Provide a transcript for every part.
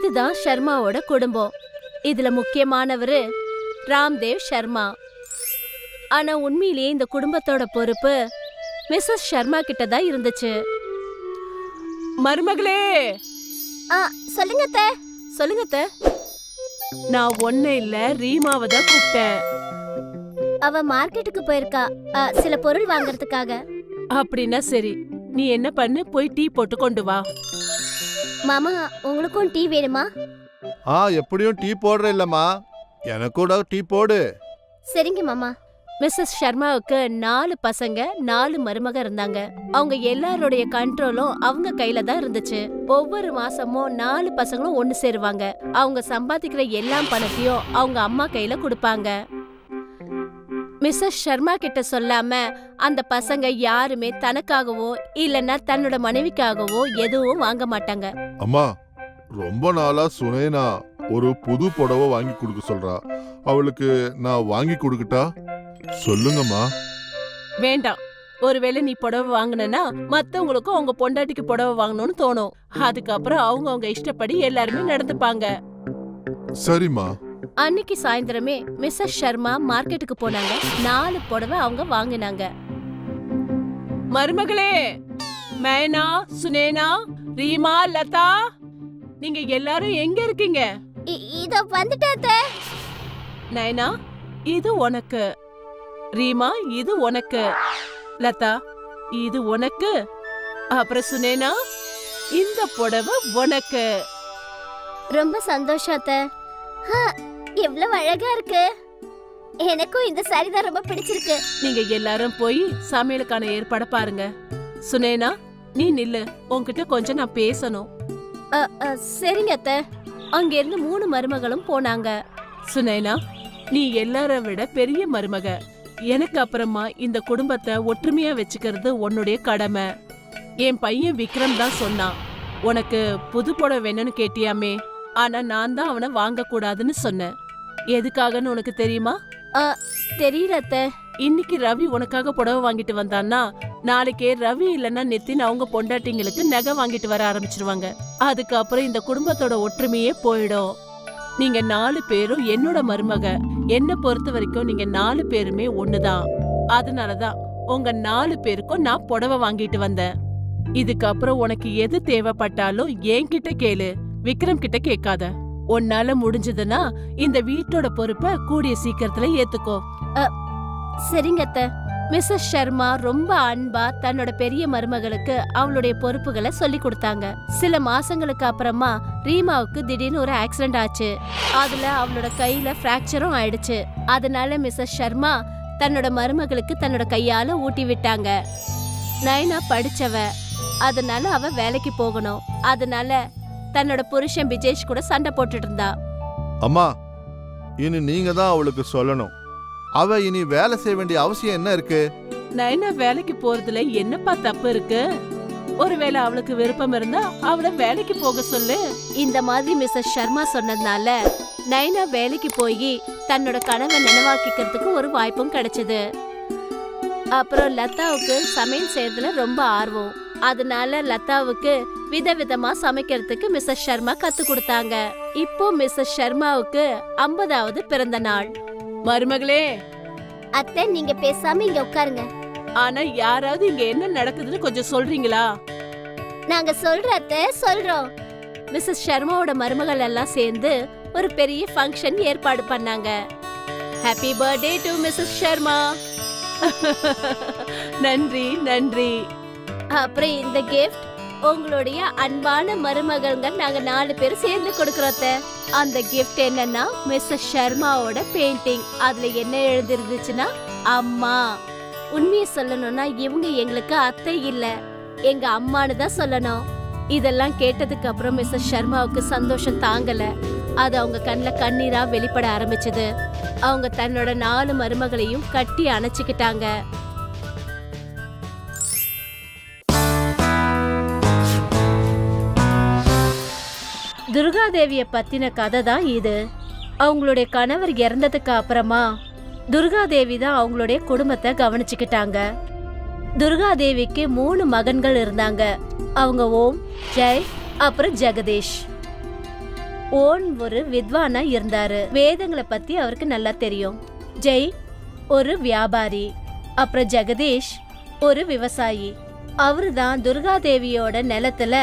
இதுதான் சர்மாவோட குடும்பம். இதுல முக்கியமானவரு ராம்தேவ் சர்மா ஆனா உண்மையிலேயே இந்த குடும்பத்தோட பொறுப்பு மிஸ்ஸஸ் சர்மா கிட்ட தான் இருந்துச்சு. மருமகளே! சொல்லுங்க அத்தை. சொல்லுங்க அத்தை. நான் ஒன்ன இல்ல ரீமாவை தான் கூப்பிட்டேன். அவ மார்க்கெட்டுக்கு போயிருக்கா. அ, சில பொருள் வாங்குறதுக்காக. அப்படின்னா சரி. நீ என்ன பண்ணு? போய் டீ போட்டு கொண்டு வா. மாமா உங்களுக்கும் டீ வேணுமா? ஆ எப்படியும் டீ போடுற இல்லம்மா. எனக்கு கூட டீ போடு. சரிங்க மாமா. மிஸ்ஸஸ் சர்மாவுக்கு நாலு பசங்க நாலு மருமக இருந்தாங்க. அவங்க எல்லாருடைய கண்ட்ரோலும் அவங்க கையில தான் இருந்துச்சு. ஒவ்வொரு மாசமும் நாலு பசங்களும் ஒண்ணு சேருவாங்க. அவங்க சம்பாதிக்கிற எல்லா பணத்தையும் அவங்க அம்மா கையில கொடுப்பாங்க. மிஸ்ஸஸ் சர்மா கிட்ட சொல்லாம அந்த பசங்க யாருமே தனக்காகவோ இல்லைன்னா தன்னோட மனைவிக்காகவோ எதுவும் வாங்க மாட்டாங்க. அம்மா ரொம்ப நாளா சுனேனா ஒரு புது புடவை வாங்கி கொடுக்க சொல்றா. அவளுக்கு நான் வாங்கி கொடுக்கட்டா? சொல்லுங்கம்மா. வேண்டாம். ஒருவேளை நீ புடவை வாங்கினா மத்தவங்களுக்கும் அவங்க பொண்டாட்டிக்கு புடவை வாங்கணும்னு தோணும். அதுக்கப்புறம் அவங்க அவங்க இஷ்டப்படி எல்லாருமே நடந்துப்பாங்க. சரிம்மா. அன்னைக்கு சாயந்தரமே மிஸ்ஸஸ் சர்மா மார்க்கெட்டுக்கு போனாங்க. நாலு புடவை அவங்க வாங்கினாங்க. மருமகளே மேனா சுனேனா ரீமா லதா நீங்க எல்லாரும் எங்க இருக்கீங்க? இதோ வந்துட்டேன் நயனா இது உனக்கு. ரீமா இது உனக்கு. லதா இது உனக்கு. அப்புறம் சுனேனா இந்த புடவை உனக்கு. ரொம்ப சந்தோஷம் அத்தை. எவ்வளவு அழகா இருக்கு. எனக்கும் இந்த சாரி தான் ரொம்ப பிடிச்சிருக்கு. நீங்க எல்லாரும் போய் சமையலுக்கான ஏற்பாட பாருங்க. சுனேனா நீ நில்லு. உன்கிட்ட கொஞ்சம் நான் பேசணும். அ, அ, சரிங்க அத்தை. அங்க இருந்து மூணு மருமகளும் போனாங்க. சுனேனா நீ எல்லார விட பெரிய மருமக. எனக்கு அப்புறமா இந்த குடும்பத்தை ஒற்றுமையா வச்சுக்கிறது உன்னுடைய கடமை. என் பையன் விக்ரம் தான் சொன்னான். உனக்கு புது புடவை வேணும்னு கேட்டியாமே? ஆனா நான் தான் அவனை வாங்க கூடாதுன்னு சொன்னேன். எதுக்காகன்னு உனக்கு தெரியுமா? தெரியல அத்தை. இன்னைக்கு ரவி உனக்காக புடவை வாங்கிட்டு வந்தான்னா நாளைக்கே ரவி இல்லைன்னா நித்தின் அவங்க பொண்டாட்டிங்களுக்கு நகை வாங்கிட்டு வர ஆரம்பிச்சிருவாங்க. அதுக்கப்புறம் இந்த குடும்பத்தோட ஒற்றுமையே போயிடும். நீங்க நாலு பேரும் என்னோட மருமக. என்ன பொறுத்த வரைக்கும் நீங்க நாலு பேருமே ஒண்ணுதான். அதனாலதான் உங்க நாலு பேருக்கும் நான் புடவை வாங்கிட்டு வந்தேன். இதுக்கப்புறம் உனக்கு எது தேவைப்பட்டாலும் என்கிட்ட கேளு. விக்ரம் கிட்ட கேட்காத. உன்னால முடிஞ்சதுன்னா இந்த வீட்டோட பொறுப்பை கூடிய சீக்கிரத்துல ஏத்துக்கோ. சரிங்க அத்தை. மிஸ்ஸஸ் சர்மா ரொம்ப அன்பா தன்னோட பெரிய மருமகளுக்கு அவளுடைய பொறுப்புகளை சொல்லி கொடுத்தாங்க. சில மாசங்களுக்கு அப்புறமா ரீமாவுக்கு திடீர்னு ஒரு ஆக்சிடென்ட் ஆச்சு. அதுல அவளோட கையில பிராக்சரும் ஆயிடுச்சு. அதனால மிஸ்ஸஸ் சர்மா தன்னோட மருமகளுக்கு தன்னோட கையால ஊட்டி விட்டாங்க. நயனா படிச்சவ. அதனால அவ வேலைக்கு போகணும். அதனால தன்னோட புருஷன் விஜேஷ் கூட சண்டை போட்டுட்டு இருந்தா அம்மா இனி நீங்க தான் அவளுக்கு சொல்லணும். அவ இனி வேலை செய்ய வேண்டிய அவசியம் என்ன இருக்கு? நைனா வேலைக்கு போறதுல என்னப்பா தப்பு இருக்கு? ஒருவேளை அவளுக்கு விருப்பம் இருந்தா அவளை வேலைக்கு போக சொல்லு. இந்த மாதிரி மிஸ்ஸஸ் சர்மா சொன்னதுனால நைனா வேலைக்கு போய் தன்னோட கனவை நினைவாக்கிக்கிறதுக்கு ஒரு வாய்ப்பும் கிடைச்சது. அப்புறம் லதாவுக்கு சமையல் செய்யறதுல ரொம்ப ஆர்வம். அதனால லதாவுக்கு விதவிதமா சமைக்கிறதுக்கு மிஸ்ஸஸ் சர்மா கத்து கொடுத்தாங்க. இப்போ மிஸ்ஸஸ் சர்மாவுக்கு ஐம்பதாவது பிறந்த நாள். மருமகளே. அத்தை நீங்க பேசாம இங்க உட்காருங்க. ஆனா யாராவது இங்க என்ன நடக்குதுன்னு கொஞ்சம் சொல்றீங்களா? நாங்க சொல்ற அத்தை சொல்றோம். மிஸ்ஸஸ் சர்மாவோட மருமகள் எல்லாம் சேர்ந்து ஒரு பெரிய ஃபங்க்ஷன் ஏற்பாடு பண்ணாங்க. Happy birthday to Mrs Sharma நன்றி நன்றி. அப்புறம் இந்த கிஃப்ட் உங்களுடைய அன்பான மருமகள்ங்க நாங்க நாலு பேர் சேர்ந்து கொடுக்கறோத்த அந்த கிஃப்ட் என்னன்னா மிஸ்ஸஸ் சர்மாவோட பெயிண்டிங் அதுல என்ன எழுதிருந்துச்சுன்னா அம்மா. உண்மையை சொல்லணும்னா இவங்க எங்களுக்கு அத்தை இல்ல. எங்க அம்மான்னு தான் சொல்லணும். இதெல்லாம் கேட்டதுக்கு அப்புறம் மிஸ்ஸஸ் சர்மாவுக்கு சந்தோஷம் தாங்கல. அது அவங்க கண்ணில் கண்ணீரா வெளிப்பட ஆரம்பிச்சது. அவங்க தன்னோட நாலு மருமகளையும் கட்டி அணைச்சிக்கிட்டாங்க. துர்காதேவிய பத்தின கதை தான் இது. அவங்களுடைய கணவர் இறந்ததுக்கு அப்புறமா துர்காதேவி தான் அவங்களுடைய குடும்பத்தை கவனிச்சுக்கிட்டாங்க. துர்காதேவிக்கு மூணு மகன்கள் இருந்தாங்க. அவங்க ஓம் ஜெய் அப்புறம் ஜெகதீஷ். ஓன் ஒரு வித்வானா இருந்தாரு. வேதங்களை பத்தி அவருக்கு நல்லா தெரியும். ஜெய் ஒரு வியாபாரி அப்புறம் ஜெகதீஷ் ஒரு விவசாயி. அவரு தான் துர்காதேவியோட நிலத்துல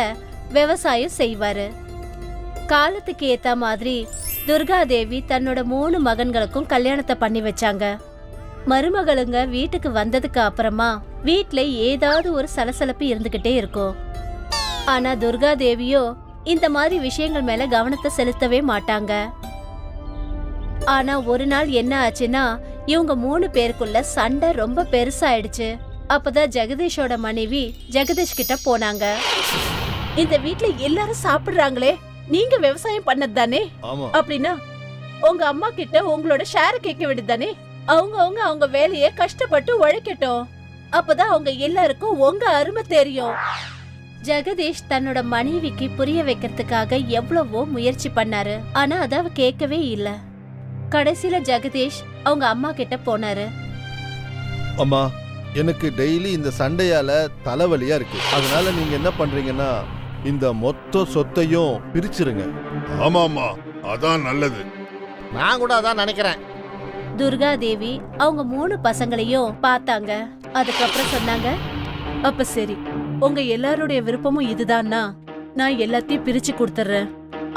விவசாயம் செய்வாரு. காலத்துக்கு ஏத்த மாதிரி துர்காதேவி தன்னோட மூணு மகன்களுக்கும் கல்யாணத்தை பண்ணி வச்சாங்க. மருமகளுங்க வீட்டுக்கு வந்ததுக்கு அப்புறமா வீட்ல ஏதாவது ஒரு சலசலப்பு இருந்துகிட்டே இருக்கும். ஆனா துர்கா தேவியோ இந்த மாதிரி விஷயங்கள் மேல கவனத்தை செலுத்தவே மாட்டாங்க. ஆனா ஒரு நாள் என்ன ஆச்சுன்னா இவங்க மூணு பேருக்குள்ள சண்டை ரொம்ப பெருசாயிடுச்சு. அப்பதான் ஜெகதீஷோட மனைவி ஜெகதீஷ் கிட்ட போனாங்க. இந்த வீட்ல எல்லாரும் சாப்பிடுறாங்களே நீங்க விவசாயம் பண்ணது தானே ஆமா. அப்படின்னா உங்க அம்மா கிட்ட உங்களோட ஷேர் கேட்க வேண்டியதானே அவங்க அவங்க அவங்க வேலைய கஷ்டப்பட்டு உழைக்கட்டும். அப்பதான் அவங்க எல்லாருக்கும் உங்க அருமை தெரியும். ஜெகதீஷ் தன்னோட மனைவிக்கு புரிய வைக்கிறதுக்காக எவ்வளவோ முயற்சி பண்ணாரு. ஆனா அத அவ கேட்கவே இல்ல. கடைசியில ஜெகதீஷ் அவங்க அம்மா கிட்ட போனாரு. அம்மா எனக்கு டெய்லி இந்த சண்டையால தலைவலியா இருக்கு. அதனால நீங்க என்ன பண்றீங்கன்னா இந்த மொத்த சொத்தையும் பிரிச்சிருங்க. ஆமாமா அதான் நல்லது. நான் கூட அதான் நினைக்கிறேன். துர்கா தேவி அவங்க மூணு பசங்களையும் பார்த்தாங்க. அதுக்கப்புறம் சொன்னாங்க அப்ப சரி உங்க எல்லாருடைய விருப்பமும் இதுதான்னா நான் எல்லாத்தையும் பிரிச்சு கொடுத்துறேன்.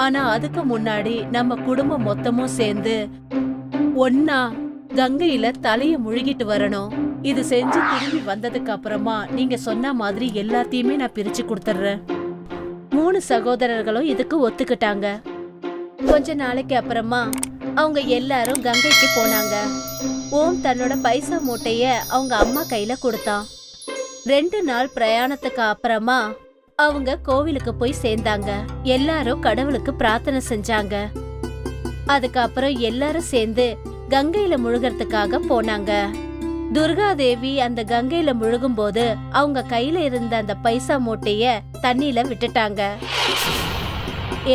ஆனா அதுக்கு முன்னாடி நம்ம குடும்பம் மொத்தமும் சேர்ந்து ஒன்னா கங்கையில தலைய முழுகிட்டு வரணும். இது செஞ்சு திரும்பி வந்ததுக்கு அப்புறமா நீங்க சொன்ன மாதிரி எல்லாத்தையுமே நான் பிரிச்சு கொடுத்துறேன். மூணு சகோதரர்களும் இதுக்கு ஒத்துக்கிட்டாங்க. கொஞ்ச நாளைக்கு அப்புறமா அவங்க எல்லாரும் கங்கைக்கு போனாங்க. ஓம் தன்னோட பைசா மூட்டைய அவங்க அம்மா கையில கொடுத்தான். ரெண்டு நாள் பிரயாணத்துக்கு அப்புறமா அவங்க கோவிலுக்கு போய் சேர்ந்தாங்க. எல்லாரும் கடவுளுக்கு பிரார்த்தனை செஞ்சாங்க. அதுக்கப்புறம் எல்லாரும் சேர்ந்து கங்கையில முழுகிறதுக்காக போனாங்க. துர்காதேவி அந்த கங்கையில முழுகும்போது அவங்க கையில இருந்த அந்த பைசா மூட்டைய தண்ணியில விட்டுட்டாங்க.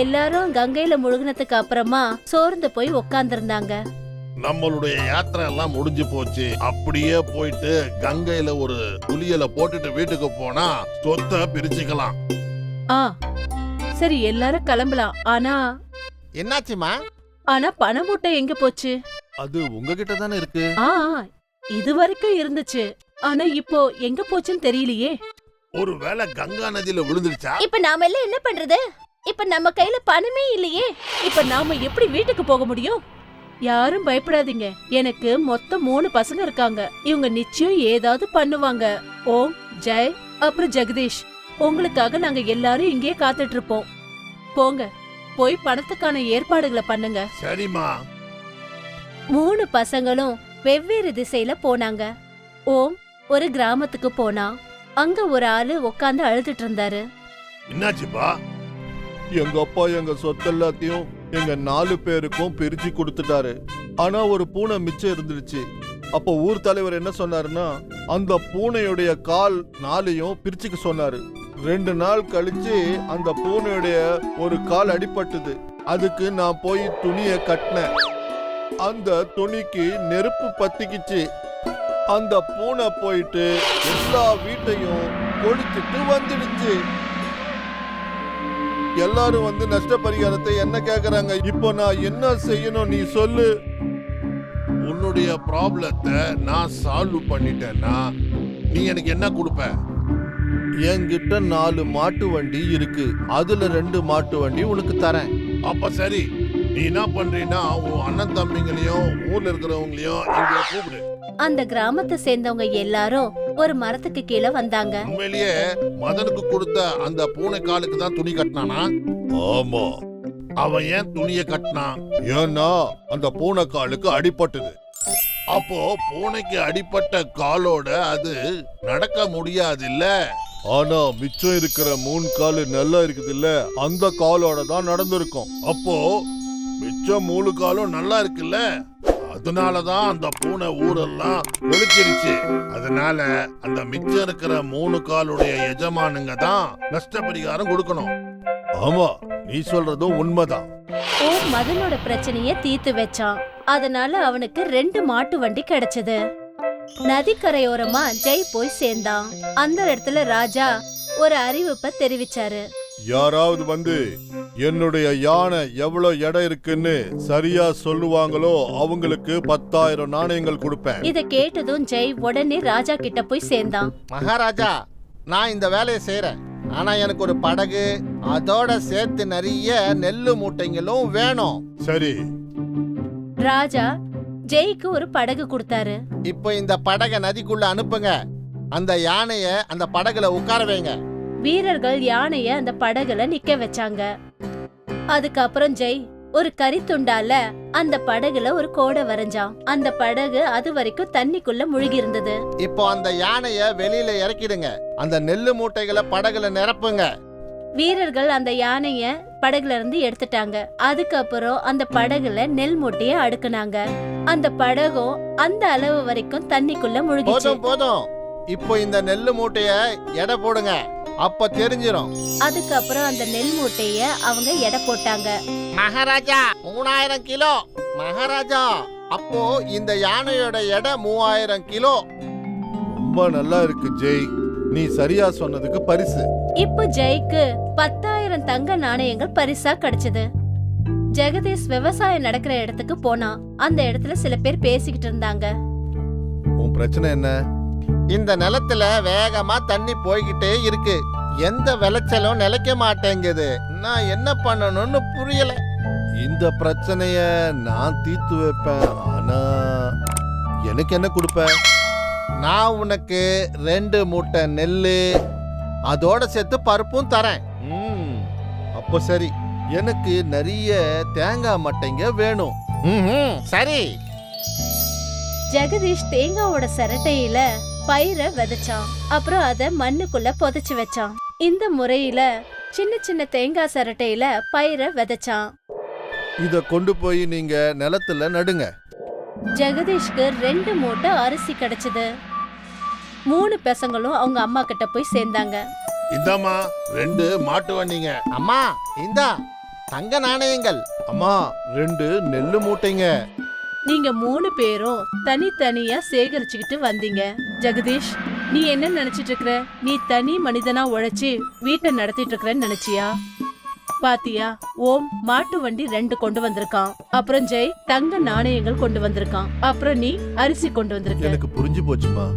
எல்லாரும் கங்கையில முழுகினதுக்கு அப்புறமா சோர்ந்து போய் உக்காந்துருந்தாங்க. நம்மளுடைய யாத்திரை எல்லாம் முடிஞ்சு போச்சு. அப்படியே போயிட்டு கங்கையில ஒரு குளியல போட்டுட்டு வீட்டுக்கு போனா சொத்தை பிரிச்சுக்கலாம். ஆ சரி எல்லாரும் கிளம்பலாம். ஆனா என்னாச்சுமா? ஆனா பண மூட்டை எங்க போச்சு? அது உங்ககிட்ட தானே இருக்கு? ஆ இது வரைக்கும் இருந்துச்சு. ஆனா இப்போ எங்க போச்சுன்னு தெரியலையே. ஒருவேளை கங்கா நதியில விழுந்துருச்சா? இப்ப நாம எல்லாம் என்ன பண்றது? இப்ப நம்ம கையில பணமே இல்லையே. இப்ப நாம எப்படி வீட்டுக்கு போக முடியும்? யாரும் பயப்படாதீங்க. எனக்கு மொத்தம் மூணு பசங்க இருக்காங்க. இவங்க நிச்சயம் ஏதாவது பண்ணுவாங்க. ஓம் ஜெய் அப்புறம் ஜெகதீஷ். உங்களுக்காக நாங்க எல்லாரும் இங்கேயே காத்துட்டு இருப்போம். போங்க போய் பணத்துக்கான ஏற்பாடுகளை பண்ணுங்க. சரிம்மா. மூணு பசங்களும் வெவ்வேறு திசையில போனாங்க. ஓம் ஒரு கிராமத்துக்கு போனா அங்க ஒரு ஆளு உட்காந்து அழுதுட்டு இருந்தாரு. என்னாச்சுப்பா? எங்க அப்பா எங்க சொத்து எல்லாத்தையும் எங்க நாலு பேருக்கும் பிரிச்சு கொடுத்துட்டாரு. ஆனா ஒரு பூனை மிச்சம் இருந்துருச்சு அப்போ ஊர் தலைவர் என்ன சொன்னாருன்னா அந்த பூனையுடைய கால் நாளையும் பிரிச்சுக்க சொன்னாரு. ரெண்டு நாள் கழிச்சு அந்த பூனையுடைய ஒரு கால் அடிபட்டுது. அதுக்கு நான் போய் துணியை கட்டினேன். அந்த துணிக்கு நெருப்பு பத்திக்கிச்சு. அந்த பூனை போயிட்டு எல்லா வீட்டையும் கொளுத்திட்டு வந்துடுச்சு. எல்லாரும் வந்து நஷ்டபரிகாரத்தை என்ன கேக்குறாங்க? இப்போ நான் என்ன செய்யணும் நீ சொல்லு. உன்னுடைய ப்ராப்ளத்தை நான் சால்வ் பண்ணிட்டேன்னா நீ எனக்கு என்ன கொடுப்ப? என்கிட்ட நாலு மாட்டு வண்டி இருக்கு. அதுல ரெண்டு மாட்டு வண்டி உனக்கு தரேன். அப்ப சரி. நீ என்ன பண்றீன்னா உன் அண்ணன் தம்பிங்களையும் ஊர்ல இருக்கிறவங்களையும் இங்க கூப்பிடு. அந்த கிராமத்தை சேர்ந்தவங்க எல்லாரும் ஒரு மரத்துக்கு கீழே வந்தாங்க. உண்மையிலேயே மதனுக்கு கொடுத்த அந்த பூனை காலுக்கு தான் துணி கட்டினானா? ஆமா. அவன் ஏன் துணியை கட்டினான்? ஏன்னா அந்த பூனை காலுக்கு அடிபட்டது. அப்போ பூனைக்கு அடிபட்ட காலோட அது நடக்க முடியாது இல்ல ஆனா மிச்சம் இருக்கிற மூணு காலு நல்லா இருக்குது இல்ல அந்த காலோட தான் நடந்திருக்கும். அப்போ மிச்சம் மூணு காலும் நல்லா இருக்குல்ல? அதனாலதான் அந்த பூனை ஊரெல்லாம் ஒழிச்சிருச்சு அதனால அந்த மிச்சம் இருக்கிற மூணு காலுடைய எஜமானுங்க தான் நஷ்டபரிகாரம் கொடுக்கணும். ஆமா நீ சொல்றதும் உண்மைதான். ஓம் மதனோட பிரச்சனைய தீர்த்து வச்சான். அதனால அவனுக்கு ரெண்டு மாட்டு வண்டி கிடைச்சது. நதிக்கரையோரமா ஜெய் போய் சேர்ந்தான். அந்த இடத்துல ராஜா ஒரு அறிவிப்பை தெரிவிச்சாரு. யாராவது வந்து என்னுடைய யானை எவ்வளவு எடை இருக்குன்னு சரியா சொல்லுவாங்களோ அவங்களுக்கு பத்தாயிரம் நாணயங்கள் கொடுப்பேன். இத கேட்டதும் ஜெய் உடனே ராஜா கிட்ட போய் சேர்ந்தான். மகாராஜா நான் இந்த வேலையை செய்றேன். ஆனா எனக்கு ஒரு படகு அதோட சேர்த்து நிறைய நெல்லு மூட்டைங்களும் வேணும். சரி. ராஜா ஜெய்க்கு ஒரு படகு கொடுத்தாரு. இப்போ இந்த படகை நதிக்குள்ள அனுப்புங்க. அந்த யானைய அந்த படகுல உட்கார வைங்க. வீரர்கள் யானைய அந்த படகுல நிக்க வச்சாங்க. அதுக்கப்புறம் ஜெய் ஒரு கரித்துண்டால அந்த படகுல ஒரு கோடை வரைஞ்சான். அந்த படகு அது வரைக்கும் தண்ணிக்குள்ள முழுகி இருந்தது இப்போ அந்த யானைய வெளியில இறக்கிடுங்க. அந்த நெல்லு மூட்டைகளை படகுல நிரப்புங்க. வீரர்கள் அந்த யானைய படகுல இருந்து எடுத்துட்டாங்க. அதுக்கப்புறம் அந்த படகுல நெல் மூட்டைய அடுக்குனாங்க. அந்த படகும் அந்த அளவு வரைக்கும் தண்ணிக்குள்ள முழுகிச்சு. போதும் போதும். இப்போ இந்த நெல்லு மூட்டைய எடை போடுங்க. அப்ப தெரிஞ்சிரும். அதுக்கப்புறம் அந்த நெல் மூட்டைய அவங்க எடை போட்டாங்க. மகாராஜா மூணாயிரம் கிலோ. மகாராஜா அப்போ இந்த யானையோட எடை மூவாயிரம் கிலோ. ரொம்ப நல்லா இருக்கு ஜெய். நீ சரியா சொன்னதுக்கு பரிசு. இப்போ ஜெய்க்கு பத்தாயிரம் தங்க நாணயங்கள் பரிசா கிடைச்சது. ஜெகதீஷ் விவசாயம் நடக்கிற இடத்துக்கு போனான் அந்த இடத்துல சில பேர் பேசிக்கிட்டு இருந்தாங்க. உன் பிரச்சனை என்ன? இந்த நிலத்துல வேகமா தண்ணி போய்கிட்டே இருக்கு. எந்த விளைச்சலும் நிலைக்க மாட்டேங்குது. நான் என்ன பண்ணணும்னு புரியல. இந்த பிரச்சனைய நான் தீர்த்து வைப்பேன். ஆனா எனக்கு என்ன கொடுப்ப? நான் உனக்கு ரெண்டு மூட்டை நெல்லு அதோட சேர்த்து பருப்பும் தரேன். ம், அப்போ சரி. எனக்கு நிறைய தேங்காய் மட்டைங்க வேணும். ம்ஹும், சரி. ஜெகதீஷ் தேங்காவோட சிரட்டையில பயிரை விதைச்சான். அப்புறம் அத மண்ணுக்குள்ள புதைச்சு வச்சான். இந்த முறையில சின்ன சின்ன தேங்காய் சிரட்டையில பயிரை விதைச்சான். இத கொண்டு போய் நீங்க நிலத்துல நடுங்க. ஜெகதீஷ்க்கு ரெண்டு மூட்டை அரிசி கிடைச்சது. மூணு பசங்களும் அவங்க அம்மா கிட்ட போய் சேர்ந்தாங்க. இந்தாம்மா ரெண்டு மாட்டு வண்டிங்க. அம்மா இந்தா தங்க நாணயங்கள். அம்மா ரெண்டு நெல்லு மூட்டைங்க. நீங்க மூணு பேரும் தனித்தனியா சேகரிச்சுக்கிட்டு வந்தீங்க. ஜெகதீஷ் நீ என்ன நினைச்சிட்டு இருக்கற? நீ தனி மனிதனா உழைச்சு வீட்டை நடத்திட்டு இருக்கறன்னு நினைச்சியா? பாத்தியா ஓம் மாட்டு வண்டி ரெண்டு கொண்டு வந்திருக்கான். அப்புறம் ஜெய் தங்க நாணயங்கள் கொண்டு வந்திருக்கான். அப்புறம் நீ அரிசி கொண்டு வந்திருக்க. எனக்கு புரிஞ்சு போச்சுமா?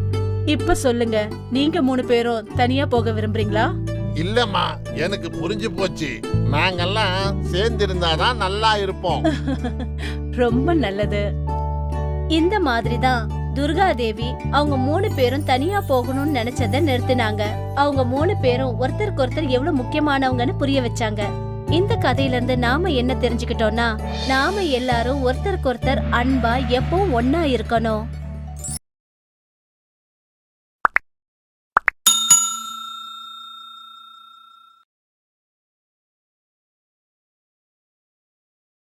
இப்ப சொல்லுங்க நீங்க மூணு பேரும் தனியா போக விரும்புறீங்களா? இல்லம்மா எனக்கு புரிஞ்சு போச்சு. நாங்கெல்லாம் சேர்ந்திருந்தாதான் நல்லா இருப்போம். ரொம்ப நல்லது. இந்த மாதிரி தான் துர்கா தேவி அவங்க மூணு பேரும் தனியா போகணும்னு நினைச்சத நிறுத்தினாங்க. அவங்க மூணு பேரும் ஒருத்தருக்கு ஒருத்தர் எவ்வளவு முக்கியமானவங்கன்னு புரிய வச்சாங்க. இந்த கதையில இருந்து நாம என்ன தெரிஞ்சுக்கிட்டோம்னா நாம எல்லாரும் ஒருத்தருக்கு ஒருத்தர் அன்பா எப்பவும் ஒன்னா இருக்கணும்.